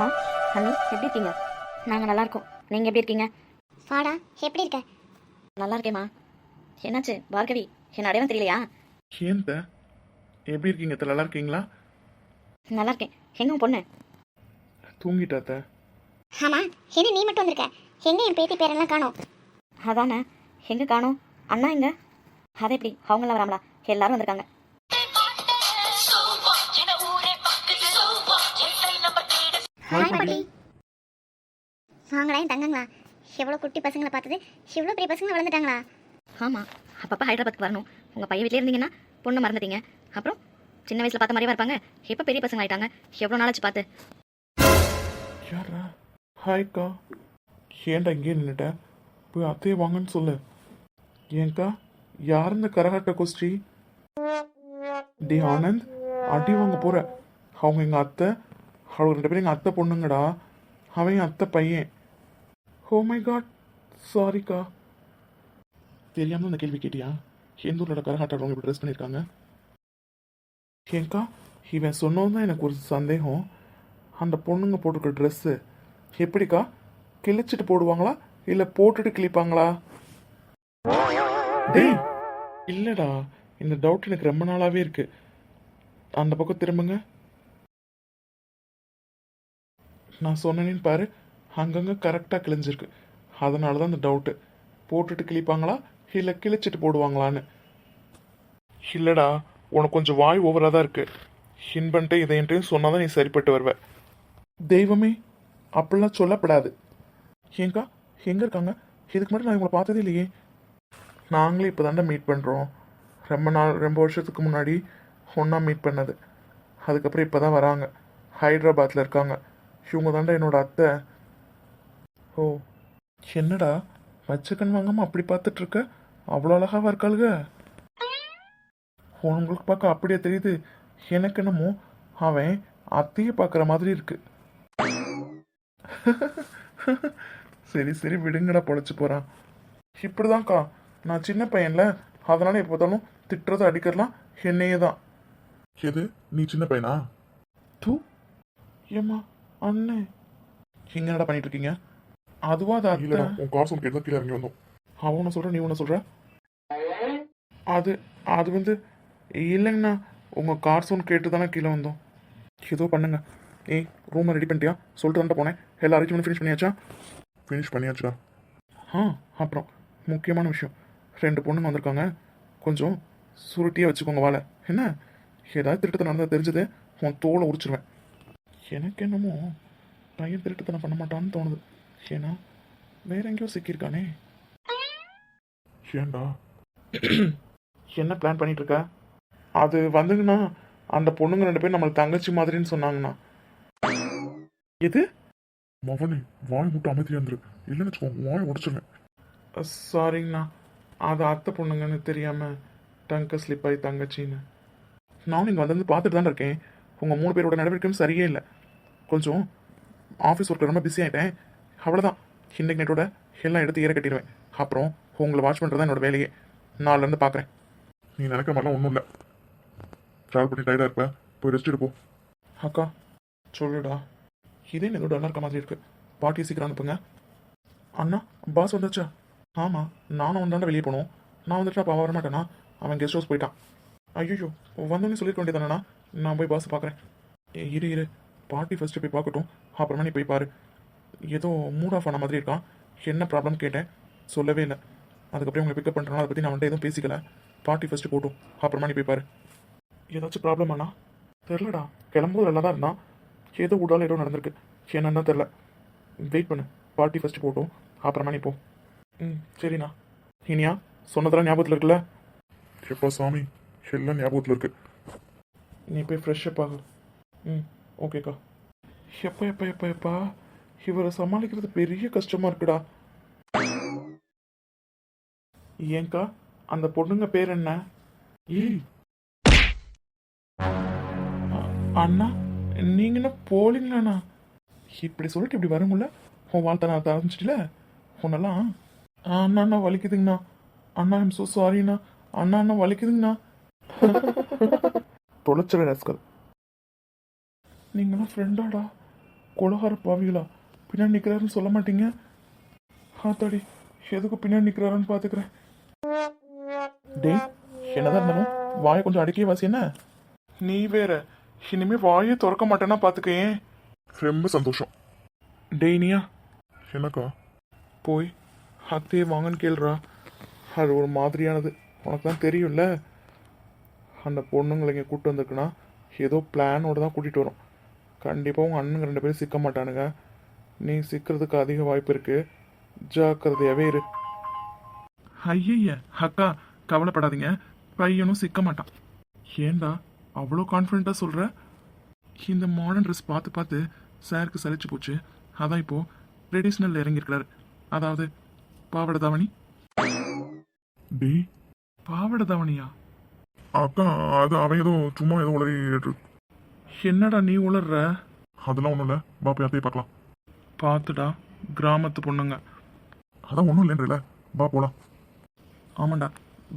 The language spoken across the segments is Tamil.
அண்ணி எப்படி இருக்கீங்க? நாங்கள் நல்லா இருக்கோம். நீங்கள் எப்படி இருக்கீங்க? வாடா எப்படி இருக்க? நல்லா இருக்கேம்மா. என்னாச்சு பார்கவி? என்ன அடையாளம் தெரியலையா? ஏன்? எப்படி இருக்கீங்க? நல்லா இருக்கீங்களா? நல்லா இருக்கேன். எங்க பொண்ணு? தூங்கிட்டா த? ஆமா என்ன நீ மட்டும் வந்திருக்க? எங்க என் பேத்தி பேரெல்லாம் காணோம்? அதானே எங்கே காணோம்? அண்ணா எங்க? அதை எப்படி அவங்களாம் வராமலா எல்லாரும் வந்திருக்காங்க. ஹாய் பாட்டி என் தங்கங்களா. எவ்வளோ குட்டி பசங்களை பார்த்தது. இவ்வளோ பெரிய பசங்க வளர்ந்துட்டாங்களா? ஆமாம் அப்பப்போ ஹைதராபாத்துக்கு வரணும். உங்கள் பையன் வீட்டிலே இருந்தீங்கன்னா பொண்ணு மறந்துட்டீங்க. அப்புறம் சின்ன வயசில் பார்த்த மாதிரியே இருப்பாங்க. எப்போ பெரிய பசங்க ஆயிட்டாங்க. எவ்வளோ நாளாச்சு பார்த்து? யாரா ஹாய்க்கா ஏன்டா இங்கே நின்னுட்ட? போய் அத்தையை வாங்கன்னு சொல்லு. ஏன்க்கா? யார் இந்த கரகாட்ட கோஷ்டி? டி ஆனந்த் அடி வாங்க போற. அவங்க எங்க அத்தை அவங்க ரெண்டு பேரும் எங்கள் அத்தை பொண்ணுங்கடா. அவன் என் அத்தை பையன். Oh ஓ மை காட் சாரிக்கா தெரியாமல் அந்த கேள்வி கேட்டியா? எந்த ஊரோட கரகாட்டவங்க இப்படி ட்ரெஸ் பண்ணியிருக்காங்க? ஏன்க்கா இவன் சொன்னது தான் எனக்கு ஒரு சந்தேகம். அந்த பொண்ணுங்க போட்டிருக்க ட்ரெஸ்ஸு எப்படிக்கா? கிழிச்சிட்டு போடுவாங்களா? இல்லை போட்டுட்டு கிழிப்பாங்களா? டேய் இல்லைடா. இந்த டவுட் எனக்கு ரொம்ப நாளாகவே இருக்குது அந்த பக்கம் திரும்புங்க. நான் சொன்னேன்னு பாரு. அங்கங்கே கரெக்டாக கிழிஞ்சிருக்கு. அதனால தான் அந்த டவுட்டு போட்டுட்டு கிழிப்பாங்களா? இல்லை கிழிச்சிட்டு போடுவாங்களான்னு. இல்லைடா உனக்கு கொஞ்சம் வாய் ஓவராக தான் இருக்குது ஹின் பண்ணிட்டு இதைன்ட்டு சொன்னால் தான் நீ சரிப்பட்டு வருவ. தெய்வமே அப்படிலாம் சொல்லப்படாது. ஏங்கா எங்கே இருக்காங்க? இதுக்கு மட்டும் நான் இவங்களை பார்த்ததே இல்லையே. நாங்களே இப்போ தாண்டா மீட் பண்ணுறோம் ரொம்ப நாள் ரொம்ப வருஷத்துக்கு முன்னாடி ஒன்றா மீட் பண்ணது. அதுக்கப்புறம் இப்போ தான் வராங்க. ஹைதராபாத்தில் இருக்காங்க. இவங்க தாண்டா என்னோட அத்தை. ஓ என்னடா வச்சக்கன் வாங்காமல் அப்படி பார்த்துட்டு இருக்க அவ்வளோ அழகாவா இருக்காளுக? உங்களுக்கு பார்க்க அப்படியே தெரியுது. எனக்கு என்னமோ அவன் அத்தையை பார்க்குற மாதிரி இருக்கு. சரி சரி விடுங்கடா பொழைச்சு போறான். இப்படிதான்க்கா. நான் சின்ன பையன்ல அதனால எப்போ பார்த்தாலும் திட்டுறது அடிக்கிறலாம் என்னையே தான் எது? நீ சின்ன பையனா? தூ. ஏம்மா அண்ணே. இங்க என்னடா பண்ணிட்டு இருக்கீங்க அதுவா அது அத்தை? உன் கார் சவுண்ட் கேட்டு தான் கீழே இறங்கி வந்தோம். அவன் ஒன்று சொல்ற நீ ஒன்று சொல்ற? அது அது வந்து இல்லைங்கண்ணா உங்கள் கார் சவுண்ட் கேட்டு தானே கீழே வந்தோம். ஏதோ பண்ணுங்க. ஏய் ரூமை ரெடி பண்ணிட்டியா? சொல்லிட்டு வந்துட்டு போனேன். எல்லா அரேஞ்ச்மெண்ட் ஃபினிஷ் பண்ணியாச்சா? ஃபினிஷ் பண்ணியாச்சுடா. ஆ அப்புறம் முக்கியமான விஷயம். ரெண்டு பொண்ணுங்க வந்திருக்காங்க. கொஞ்சம் சுருட்டியாக வச்சுக்கோங்க வாழை என்ன? ஏதாவது திருட்டுத்தனம் நடந்தால் தெரிஞ்சது உன் தோலை உரிச்சிருவேன். எனக்கு என்னமோ பையன் திருட்டுத்தனம் பண்ண மாட்டான்னு தோணுது. ஏன்னா வேற எங்கேயோ சிக்கியிருக்கானே. ஏண்டா என்ன பிளான் பண்ணிட்டு இருக்க அது வந்துங்கண்ணா அந்த பொண்ணுங்க ரெண்டு பேரும் நம்மளுக்கு தங்கச்சி மாதிரின்னு சொன்னாங்கண்ணா. எது? மவனே வாய் மட்டும் அமைதியா இருந்துரு இல்லைன்னு வச்சுக்கோ வாய் உடச்சிருவேன். சாரிங்கண்ணா அது அத்தை பொண்ணுங்கன்னு தெரியாம டங்க ஸ்லிப் ஆகி தங்கச்சின்னு. நானும் இங்கே வந்து பார்த்துட்டு தான் இருக்கேன். உங்கள் மூணு பேரோட நடவடிக்கையும் சரியே இல்லை. கொஞ்சம் ஆஃபீஸ் ஒர்க்கில் ரொம்ப பிஸி ஆகிட்டேன் அவ்வளோதான் இன்னைக்கு நைட்டோட எல்லாம் எடுத்து ஏற கட்டிடுவேன். அப்புறம் உங்களை வாட்ச் பண்ணுறது தான் என்னோட வேலையே. நாலுலேருந்து பார்க்குறேன் நீ நினைக்கிற மாதிரிலாம் ஒன்றும் இல்லை. ட்ராவல் பண்ணி டயர்டாக இருப்ப. போய் ரெஸ்ட் எடுப்போம் அக்கா சொல்லுடா. இதே என்னோட நல்லா இருக்க மாதிரி இருக்குது பாட்டி சீக்கிரம் அனுப்புங்க. அண்ணா பாஸ் வந்தாச்சா? ஆமாம் நானும் வந்தாண்ட வெளியே போனோம். நான் வந்துட்டு அப்போ வர மாட்டேனா? அவன் கெஸ்ட் ஹவுஸ் போயிட்டான். ஐயோ வந்தோடனே சொல்லிருக்க வேண்டியதானண்ணா நான் போய் பாஸ் பார்க்குறேன் இரு இரு. பாட்டி ஃபஸ்ட்டு போய் பார்க்கட்டும். அப்புறமா நீ போய் பாரு. ஏதோ மூட் ஆஃப் ஆன மாதிரி இருக்கான் என்ன ப்ராப்ளம் கேட்டேன்? சொல்லவே இல்லை. அதுக்கப்புறம் உங்களை பிக்கப் பண்ணுறனால அதை பற்றி நான் வந்துட்டு எதுவும் பேசிக்கல. பாட்டி ஃபஸ்ட்டு போட்டும் அப்புறமா நீ போய் பாரு. ஏதாச்சும் ப்ராப்ளம் அண்ணா தெரிலடா கிளம்பும்போது நல்லா தான் இருந்தான். ஏதோ உடால ஏதோ நடந்திருக்கு. என்னன்னு தெரில வெயிட் பண்ணு. பாட்டி ஃபஸ்ட்டு போட்டும் அப்புறமா நீ போ. ம் சரிண்ணா. இனியா சொன்னதெல்லாம் ஞாபகத்தில் இருக்குல்ல? எப்பா சாமி? எல்லாம் ஞாபகத்தில் இருக்கு. நீ போய் ஃப்ரெஷ்ஷப் ஆகு. ம். ஓகேக்கா. எப்பா எப்பா எப்பா எப்பா? இவரை சமாளிக்கிறது பெரிய கஷ்டமா இருக்குடா. ஏங்கா அந்த பொண்ணுங்க பேர் என்ன? ஏய். அண்ணா நீங்க என்ன போலிங்களாண்ணா? இப்படி சொல்லிட்டு இப்படி வருங்கள உன் வாழ்த்த நான் ஆரம்பிச்சிட்டல உன்னெல்லாம் அண்ணா அண்ணா வலிக்குதுங்கண்ணா. அண்ணா ஐம் ஸோ சாரிண்ணா அண்ணா அண்ணா வலிக்குதுங்கண்ணா. தொலைச்சல ரஸ்கல் நீங்களாம் ஃப்ரெண்டாடா கொலகார பாவிகளா. பின்னாடி நிற்கிறாருன்னு சொல்ல மாட்டீங்க? ஆத்தாடி எதுக்கு பின்னாடி நிற்கிறாருன்னு பார்த்துக்கிறேன் டேய் என்னதான் இருந்தாலும் வாயை கொஞ்சம் அடக்கிய வாசி என்ன? நீ வேற. இனிமே வாயே திறக்க மாட்டேன்னா பார்த்துக்கேன் ரொம்ப சந்தோஷம். டேய் நீயா? என்னக்கா? போய் அத்தையே வாங்கன்னு கேளுடா. அது ஒரு மாதிரியானது. உனக்கு தான் தெரியும்ல? அந்த பொண்ணுங்களை இங்கே கூப்பிட்டு வந்திருக்குன்னா ஏதோ பிளானோட தான் கூட்டிகிட்டு வரும். கண்டிப்பாக உங்கள் அண்ணனுங்க ரெண்டு பேரும் சிக்க மாட்டானுங்க. நீ சிக்கிறதுக்கு அதிக வாய்ப்பு இருக்கு. ஜாக்கிரதையாகவே இரு. ஐயய்ய அக்கா கவலைப்படாதீங்க. பையனும் சிக்க மாட்டான். ஏன்டா அவ்வளோ கான்ஃபிடென்ட்டாக சொல்கிற இந்த மாடர்ன் ட்ரெஸ் பார்த்து பார்த்து சாருக்கு சலிச்சு போச்சு. அதான் இப்போ ட்ரெடிஷ்னல் இறங்கியிருக்கிறாரு. அதாவது பாவாடை தாவணி டேய். பாவாடை தாவணியா அக்கா அது அவன் ஏதோ சும்மா ஏதோ இருக்கு. என்னடா நீ உளர்ற? அதெல்லாம் ஒன்றும் இல்லை. பாப்பா அத்தையை பார்க்கலாம். பார்த்துடா கிராமத்து பொண்ணுங்க. அதான் ஒன்றும் இல்லைன்றல. பா போலாம். ஆமாண்டா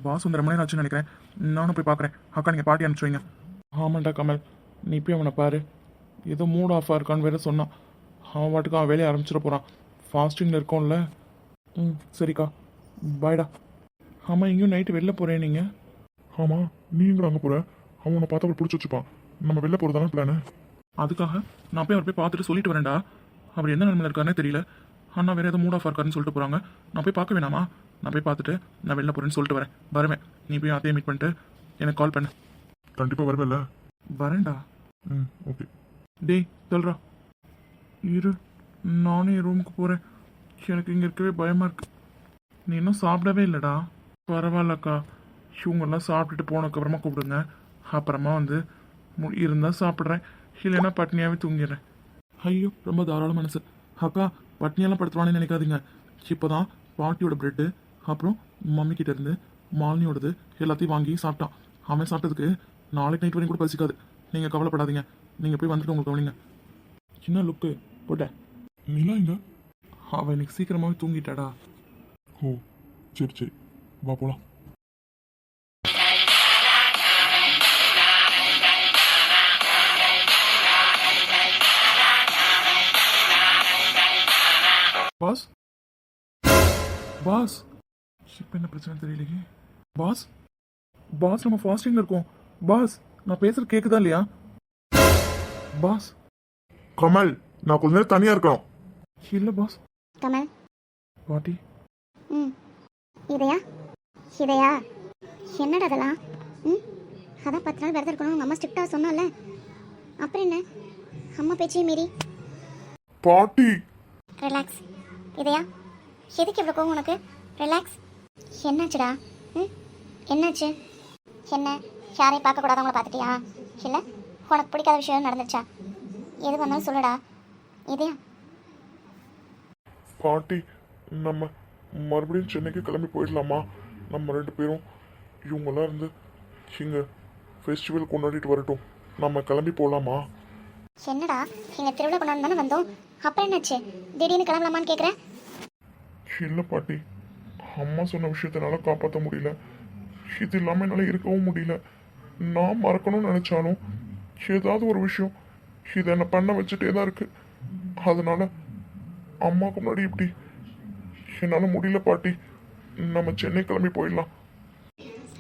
பாஸ் வந்து ரொம்ப நேரம் ஆச்சுன்னு நினைக்கிறேன். நானும் போய் பார்க்குறேன் அக்கா நீங்கள் பாட்டி அனுப்பிச்சு வைங்க. ஆமாண்டா கமல். நீ போய் அவனை பாரு. ஏதோ மூட் ஆஃபாக இருக்கான்னு வேற சொன்னான். அவன் பாட்டுக்கு அவன் வேலையை ஆரம்பிச்சிட போகிறான் ஃபாஸ்டிங்கில் இருக்கோம்ல. ம் சரிக்கா. பாய்டா. ஆமாம் எங்கேயும் நைட்டு வெளில போகிறேன் நீங்கள் ஆமாம் நீங்களும் அங்கே போகிற அவன் பார்த்தா பிடிச்சி வச்சுப்பான். நம்ம வெளில போகிறதான பிளானு அதுக்காக நான் போய் அவர் போய் பார்த்துட்டு சொல்லிட்டு வரேன்டா. அவர் எந்த நிலமையில இருக்காருன்னே தெரியல. அண்ணா வேற ஏதோ மூட் ஆஃப் இருக்காருன்னு சொல்லிட்டு போகிறாங்க நான் போய் பார்க்க வேணாமா? நான் போய் பார்த்துட்டு நான் வெளில போகிறேன்னு சொல்லிட்டு வரேன். வருவேன். நீ போய் அத்தையை மீட் பண்ணிட்டு எனக்கு கால் பண்ணு. கண்டிப்பாக வருவேல்ல வரேன்டா. ம் ஓகே டேய் சொல்றா இரு நானே என் ரூமுக்கு போகிறேன் எனக்கு இங்கே இருக்கவே பயமாக இருக்கு. நீ இன்னும் சாப்பிடவே இல்லைடா. பரவாயில்லக்கா. இவங்கெல்லாம் சாப்பிட்டுட்டு போனதுக்கப்புறமா கூப்பிடுங்க. அப்புறமா வந்து இருந்தால் சாப்பிட்றேன். இல்லைன்னா பட்னியாகவே தூங்கிடுறேன். ஐயோ ரொம்ப தாராள மனசு. அக்கா பட்னியெல்லாம் படுத்துவானே நினைக்காதீங்க. இப்போ தான் பாட்டியோட பிரெட்டு அப்புறம் மம்மிக்கிட்ட இருந்து மாலினியோடது எல்லாத்தையும் வாங்கி சாப்பிட்டான். அவன் சாப்பிட்டதுக்கு நாளைக்கு நைட் வரைக்கும் கூட பசிக்காது. நீங்கள் கவலைப்படாதீங்க. நீங்கள் போய் வந்துட்டு உங்களுக்கு கவனிங்க. சின்ன லுக்கு போட்டேன் நிலா இங்க அவன் இன்னைக்கு சீக்கிரமாகவே தூங்கிட்டாடா. ஓ சரி சரி. வா போகலாம் பாஸ் பாஸ் இப்போ என்ன பிரச்சனை தெரியலையே. பாஸ் பாஸ் நம்ம ஃபாஸ்டிங்கில் இருக்கோம். பாஸ் நான் பேசுறது கேட்குதா இல்லையா? பாஸ் கமல் நான் கொஞ்ச நேரம் தனியாக இருக்கணும் இல்லை பாஸ் கமல். பாட்டி ம். இதையா? இதையா? என்னடா அதெல்லாம் ம்? அதான் பத்து நாள் விரதம் இருக்கணும். உங்கள் அம்மா ஸ்ட்ரிக்டாக சொன்னால அப்புறம் என்ன? அம்மா பேச்சையும் மீறி. பாட்டி. ரிலாக்ஸ் இதையா? எதுக்கு இவ்வளோ கோவம் உனக்கு? ரிலாக்ஸ் என்னாச்சுடா? ம்? என்னாச்சு? என்ன? யாரையும் பார்க்கக்கூடாதவங்கள பார்த்துட்டியா? இல்லை? உனக்கு பிடிக்காத விஷயம் நடந்துச்சா எது வந்தாலும் சொல்லுடா. இதையா? பாட்டி நம்ம மறுபடியும் சென்னைக்கு கிளம்பி போயிடலாமா? நம்ம ரெண்டு பேரும் இவங்கெல்லாம் இருந்து இங்கே ஃபெஸ்டிவல் கொண்டாடிட்டு வரட்டும். நம்ம கிளம்பி போகலாமா என்னடா? இங்கே திருவிழா கொண்டாந்து தானே வந்தோம். அப்புறம் என்னாச்சு? திடீர்னு கிளம்பலாமான்னு கேட்குறேன் இல்லை பாட்டி. அம்மா சொன்ன விஷயத்தினால காப்பாற்ற முடியல. இது இல்லாமல் என்னால் இருக்கவும் முடியல. நான் மறக்கணும்னு நினச்சாலும் ஏதாவது ஒரு விஷயம் இதை என்னை பண்ண வச்சுட்டே தான் இருக்குது அதனால அம்மாவுக்கு முன்னாடி இப்படி. என்னால் முடியல பாட்டி. நம்ம சென்னை கிளம்பி போயிடலாம்.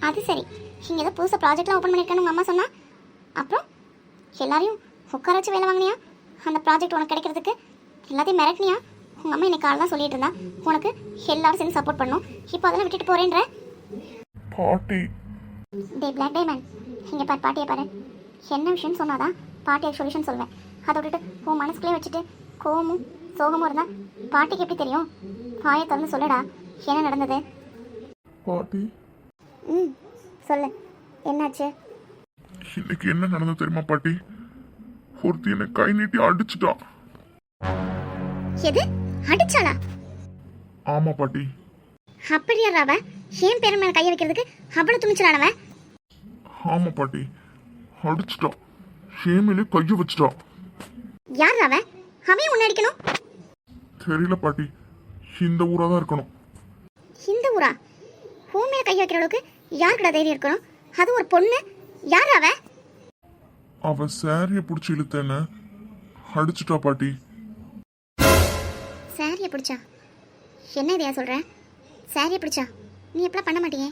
அது சரி. இங்கே ஏதோ புதுசாக ப்ராஜெக்ட்லாம் ஓப்பன் பண்ணியிருக்கேன்னு உங்கள் அம்மா சொன்னால் அப்புறம் எல்லாரையும் உட்கார வச்சு வேலை வாங்கினியா? அந்த ப்ராஜெக்ட் உனக்கு கிடைக்கிறதுக்கு? எல்லாத்தையும் மிரட்டினியா? உங்கள் அம்மா இன்னைக்கு காலைலாம் சொல்லிட்டு இருந்தா. உனக்கு எல்லாரும் சேர்ந்து சப்போர்ட் பண்ணணும் இப்போ அதெல்லாம் விட்டுட்டு போறேன்ற. பாட்டி. டே பிளாக் டைமண்ட் இங்கே பாரு பாட்டியை பாரு. என்ன விஷயம்னு சொன்னாதான் பாட்டியை சொல்யூஷன் சொல்வேன். அதை விட்டுட்டு உன் மனசுக்குள்ளே வச்சுட்டு கோவமும் சோகமும் இருந்தா பாட்டிக்கு எப்படி தெரியும்? வாயை திறந்து சொல்லுடா. என்ன நடந்தது? பாட்டி. ம் சொல்லு. என்னாச்சு? இன்னைக்கு என்ன நடந்தது தெரியுமா பாட்டி? ஒருத்தி என்னை கை நீட்டி அடிச்சிட்டான் எது? அடிச்சாளா? ஆமா பாட்டி. அப்படியா அவ ஏன் பேரன் மேல கைய வைக்கிறதுக்கு அவ்வளவு துணிச்சலானவன் ஆமா பாட்டி. அடிச்சிட்டான் ஷேமிலே கையை வச்சிட்டான் யார் அவன் அவன் உன்னை அடிக்கணும்? தெரியல பாட்டி. இந்த ஊரா தான் இருக்கணும். இந்த ஊரா? உன் மேல கைய வைக்கிற அளவுக்கு யாருக்கிட்ட தைரியம் இருக்கணும்? அது ஒரு பொண்ணு? யார் அவ? அவ சாரிய பிடிச்சி இழுத்தேன்னு அடிச்சிட்டா பாட்டி. சாரியை பிடிச்சா? என்ன இதையா சொல்கிற சாரியை பிடிச்சா? நீ எப்பலாம் பண்ண மாட்டீங்க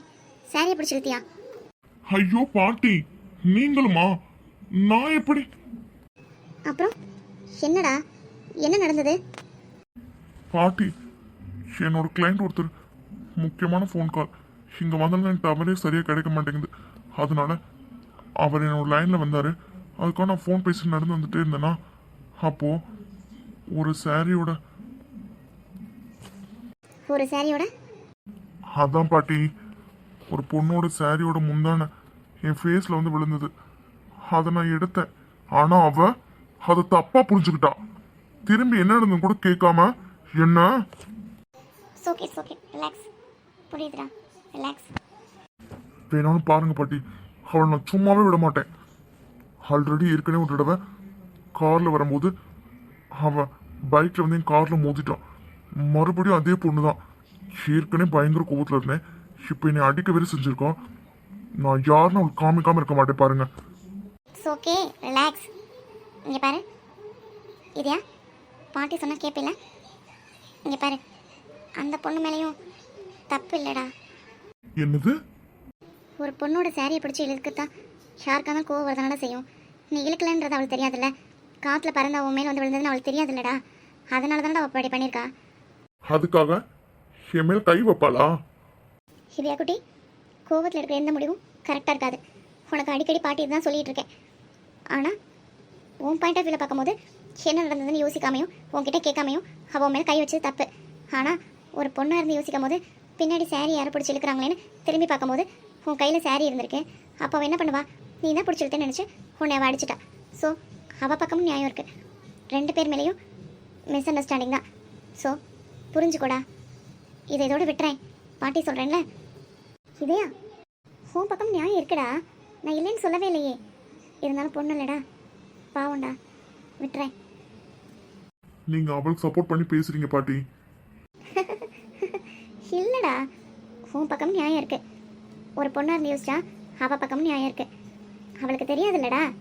சாரியை பிடிச்சிருத்தியா? ஐயோ பாட்டி நீங்களுமா? நான் எப்படி? அப்புறம்? என்னடா? என்ன நடந்தது? பாட்டி என்னோட கிளைண்ட் ஒருத்தர் முக்கியமான ஃபோன் கால் இங்கே வந்தாலும் எனக்கு டவரே சரியாக கிடைக்க மாட்டேங்குது. அதனால அவர் என்னோட லைனில் வந்தார். அதுக்காக நான் ஃபோன் பேசி நடந்து வந்துட்டே இருந்தேன்னா அப்போது ஒரு சாரியோட ஒரு சாரியோட? அதான் பாட்டி. ஒரு பொண்ணோட சாரியோட முந்தான என் ஃபேஸில் வந்து விழுந்தது. அதை நான் எடுத்தேன். ஆனால் அவ அதை தப்பாக புரிஞ்சுக்கிட்டா. திரும்பி என்ன நடந்தது கூட கேட்காம என்ன? ஓகே ஓகே ரிலாக்ஸ் புரியுதுடா. ரிலாக்ஸ் வேணாலும் பாருங்க பாட்டி. அவளை நான் சும்மாவே விட மாட்டேன். ஆல்ரெடி ஏற்கனவே ஒரு தடவை காரில் வரும்போது அவன் பைக்கில் வந்து என் காரில் மோதிட்டான் மறுபடியும் அதே பொண்ணு தான் ஏற்கனவே பயங்கர கோவத்தில் இருந்தேன். இப்போ என்னை அடிக்க வேறு செஞ்சுருக்கோம் நான் யாருன்னு அவளுக்கு காமிக்காமல் இருக்க மாட்டேன் பாருங்க. ஓகே ரிலாக்ஸ் இங்கே பாரு. இதையா? பாட்டி சொன்னால் கேட்பில்ல இங்கே பாரு. அந்த பொண்ணு மேலேயும் தப்பு இல்லைடா. என்னது? ஒரு பொண்ணோட சாரியை பிடிச்சி இழுக்கத்தான் யாருக்கான கோவம் வரதானடா செய்யும்? நீ இழுக்கலன்றது அவளுக்கு தெரியாதுல்ல. காற்றுல பறந்த உன் மேலே வந்து விழுந்ததுன்னு அவளுக்கு தெரியாதுல்லடா. அதனால தானடா அவள் அப்படி பண்ணியிருக்கா. அதுக்காக என் மேல் கை வைப்பாளா? ஹிவியா குட்டி கோவத்தில் இருக்கிற எந்த முடிவும் கரெக்டாக இருக்காது. உனக்கு அடிக்கடி பாட்டி தான் சொல்லிட்டு இருக்கேன். ஆனால் உன் பாயிண்ட் ஆஃப் வியூவில் பார்க்கும்போது என்ன நடந்ததுன்னு யோசிக்காமையும் உன்கிட்ட கேட்காமையும் அவன் மேலே கை வச்சது தப்பு. ஆனால் ஒரு பொண்ணாக இருந்து யோசிக்கும் போது பின்னாடி சாரி யாரை பிடிச்சி இழுக்கிறாங்களேன்னு திரும்பி பார்க்கும்போது உன் கையில் சாரி இருந்திருக்கு. அப்போ அவன் என்ன பண்ணுவா? நீ தான் பிடிச்சிருத்தேன்னு நினச்சி உன்னை அவள் அடிச்சிட்டா. ஸோ அவள் பக்கமும் நியாயம் இருக்குது ரெண்டு பேர் மேலேயும் மிஸ் அண்டர்ஸ்டாண்டிங் தான். ஸோ புரிஞ்சுக்கோடா. இதை இதோட விட்டுறேன். பாட்டி சொல்கிறேன்ல இதையா? உன் பக்கம் நியாயம் இருக்குடா. நான் இல்லைன்னு சொல்லவே இல்லையே. இருந்தாலும் பொண்ணு இல்லைடா. பாவம்டா. விட்டுறேன். நீங்கள் அவளுக்கு சப்போர்ட் பண்ணி பேசுறீங்க பாட்டி. இல்லைடா. உன் பக்கம் நியாயம் இருக்கு. ஒரு பொண்ணாக இருந்து யோசிச்சா அவள் பக்கம் நியாயம் இருக்கு. அவளுக்கு தெரியாதுல்லடா.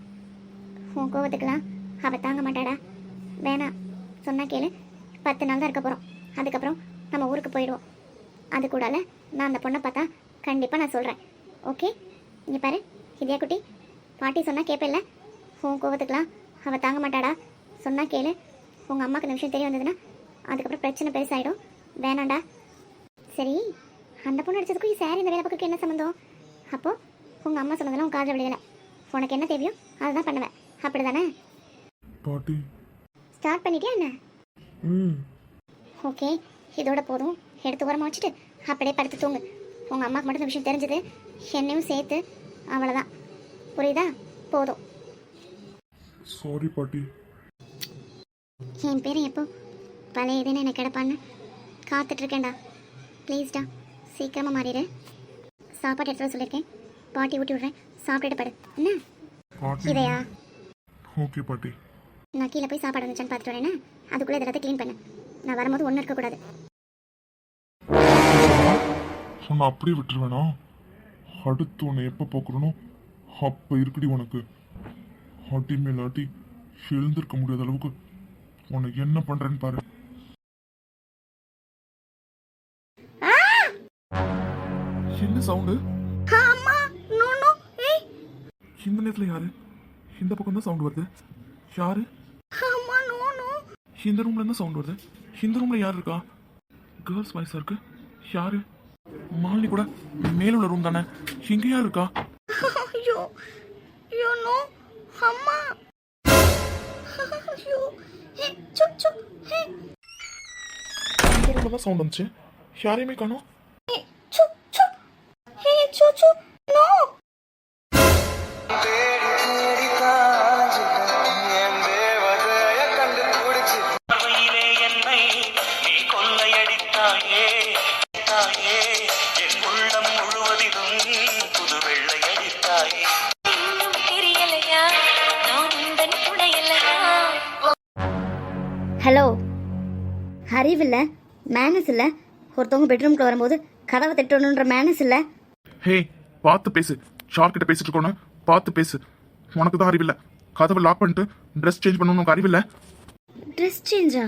உன் கோவத்துக்கெல்லாம் அவள் தாங்க மாட்டாடா. வேணாம். சொன்னா கேளு. பத்து நாள் தான் இருக்க போகிறோம் அதுக்கப்புறம் நம்ம ஊருக்கு போயிடுவோம். அது கூடால நான் அந்த பொண்ணை பார்த்தா கண்டிப்பாக நான் சொல்கிறேன் ஓகே? இங்கே பாரு இதயா குட்டி பாட்டி சொன்னால் கேட்பேல்ல உன் கோவத்துக்கெல்லாம் அவள் தாங்க மாட்டாடா. சொன்னா கேளு. உங்கள் அம்மாவுக்கு இந்த விஷயம் தெரிய வந்ததுன்னா அதுக்கப்புறம் பிரச்சனை பெருசாயிடும். வேணாண்டா. சரி அந்த பொண்ணு அடிச்சதுக்கும் சாரி இந்த வேலை பக்கம் என்ன சம்மந்தம்? அப்போ உங்கள் அம்மா சொன்னதெல்லாம் உன் காதில் விழுகலை. உனக்கு என்ன தேவையோ அதுதான் பண்ணுவேன். அப்படி தானே பாட்டி. ஸ்டார்ட் பண்ணிட்டியா என்ன? ம். ஓகே இதோட போதும். எடுத்து உரமா வச்சுட்டு அப்படியே படுத்து தூங்கு. உங்கள் அம்மாவுக்கு மட்டும் இந்த விஷயம் தெரிஞ்சது. என்னையும் சேர்த்து அவ்வளோதான் புரியுதா? போதும். சாரி பாட்டி. என் பேரை எப்போ? பழைய இதுன்னு எனக்கு கிடப்பான்னு காத்துட்ருக்கேன்டா ப்ளீஸ்டா சீக்கிரமாக மாறிடு. சாப்பாடு எடுத்து சொல்லியிருக்கேன். பாட்டி ஊட்டி விட்றேன். சாப்பிட்டுட்டு படு. என்ன? இதையா? ஓகே பாட்டி. நான் கீழே போய் சாப்பாடு இருந்துச்சான்னு பார்த்துட்டு வரேன்னா அதுக்குள்ளே இதெல்லாத்தையும் க்ளீன் பண்ணு. நான் வரும்போது ஒன்றும் இருக்கக்கூடாது உன்னை அப்படியே விட்டுருவேனா? அடுத்து உன்னை எப்போ பார்க்குறனோ அப்போ இருக்குடி உனக்கு. அடி மேல் அடி எழுந்திருக்க முடியாத அளவுக்கு உன்னை என்ன பண்ணுறேன்னு பாரு. என்ன சவுண்டு? இந்த நேரத்தில் யாரு? இந்த பக்கம் தான் சவுண்ட் வருது. யாரு? இந்த ரூம்ல இருந்து சவுண்ட் வருது. இந்த ரூம்ல யார் இருக்கா? கேர்ள்ஸ் வாய்ஸா இருக்கு. யாரு? மாலினி கூட மேல உள்ள ரூம் தானே. இங்க யார் இருக்கா? ஐயோ ஐயோ நோ. அம்மா. ஐயோ ஹே சுப் சுப் ஹே. இந்த ரூம்ல தான் சவுண்ட் வந்துச்சு. யாரையுமே காணோம். சுப் சுப் ஹே சு சு. மேனஸ் இல்லை. ஒருத்தவங்க பெட்ரூம்குள்ள வரும்போது கதவை தட்டணுன்ற மேனஸ் இல்லை. ஹே பார்த்து பேசு. ஷார் கிட்ட பேசிட்டு இருக்கோன்னு பார்த்து பேசு. உனக்கு தான் அறிவில்லை. கதவை லாக் பண்ணிட்டு ட்ரெஸ் சேஞ்ச் பண்ணணும் உனக்கு அறிவில்லை? ட்ரெஸ் சேஞ்சா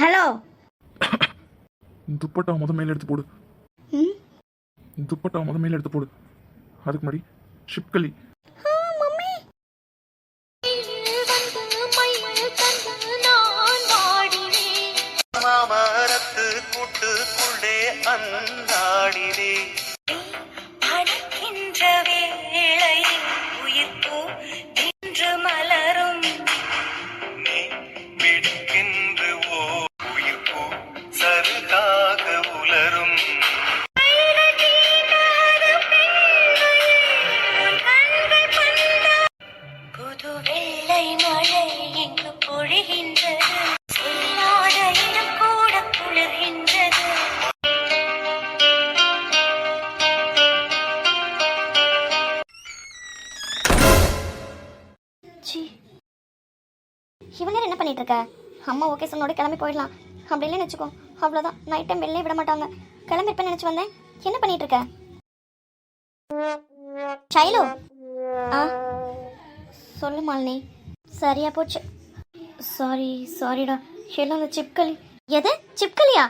ஹலோ துப்பட்டா முத மேல எடுத்து போடு. துப்பட்டா முத மேல எடுத்து போடு. அதுக்கு முன்னாடி ஷிப்களி மாமரத்து கூட்டுக்குள்ளே அந்தாடினே. பண்ணிட்டு இருக்க அம்மா ஓகே சொன்னோட கிளம்பி போயிடலாம். அப்படின்னு இல்லைன்னு அவ்வளோதான் நைட் டைம் வெளிலே விட மாட்டாங்க. கிளம்பிருப்பேன்னு நினச்சி வந்தேன். என்ன பண்ணிட்டு இருக்க சைலு? ஆ? சொல்லு மாலினி. சரியா போச்சு. சாரி சாரிடா எல்லாம் அந்த சிப்களி எது? சிப்களியா